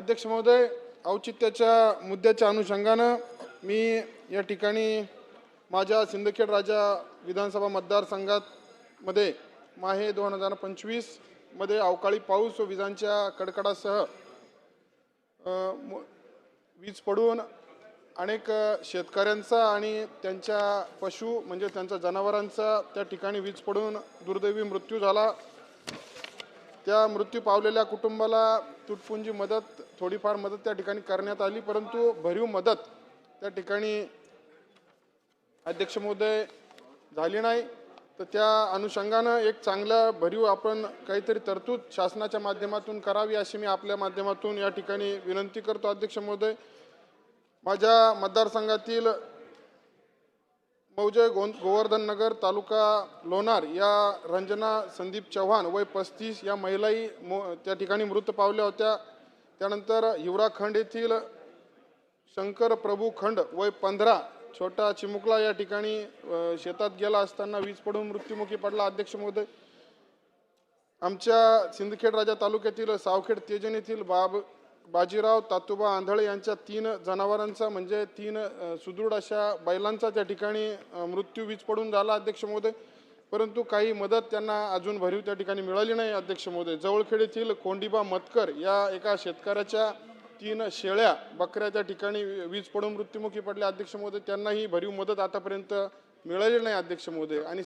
अध्यक्ष महोदय औचित्याच्या मुद्द्याच्या अनुषंगानं मी या ठिकाणी माझ्या सिंदखेड राजा विधानसभा मतदारसंघात मध्ये माहे दोन हजार पंचवीसमध्ये अवकाळी पाऊस व विजांच्या कडकडासह वीज पडून अनेक शेतकऱ्यांचा आणि त्यांच्या पशु म्हणजे त्यांच्या जनावरांचा त्या ठिकाणी वीज पडून दुर्दैवी मृत्यू झाला. त्या मृत्यू पावलेल्या कुटुंबाला तुटपुंजी मदत थोडीफार मदत त्या ठिकाणी करण्यात आली परंतु भरीव मदत त्या ठिकाणी अध्यक्ष महोदय झाली नाही. तर त्या अनुषंगानं एक चांगलं भरीव आपण काहीतरी तरतूद शासनाच्या माध्यमातून करावी अशी मी आपल्या माध्यमातून या ठिकाणी विनंती करतो अध्यक्ष महोदय. माझ्या मतदारसंघातील मौजे गो गोवर्धन नगर तालुका लोणार या रंजना संदीप चव्हाण वय पस्तीस या महिलाही मो त्या ठिकाणी मृत पावल्या होत्या. त्यानंतर हिवराखंड येथील शंकर प्रभू खंड वय पंधरा छोटा चिमुकला या ठिकाणी शेतात गेला असताना वीज पडून मृत्युमुखी पडला. अध्यक्ष महोदय आमच्या सिंदखेड राजा तालुक्यातील सावखेड तेजन येथील बाब बाजीराव तातोबा आंधळे यांच्या तीन जनावरांचा म्हणजे तीन सुदृढ अशा बैलांचा त्या ठिकाणी मृत्यू वीज पडून झाला अध्यक्ष महोदय. परंतु काही मदत त्यांना अजून भरीव त्या ठिकाणी मिळाली नाही अध्यक्ष महोदय. जवळखेड येथील कोंडिबा मतकर या एका शेतकऱ्याच्या तीन शेळ्या बकऱ्या त्या ठिकाणी वीज पडून मृत्युमुखी पडल्या. अध्यक्ष महोदय त्यांनाही भरीव मदत आतापर्यंत मिळाली नाही अध्यक्ष महोदय. आणि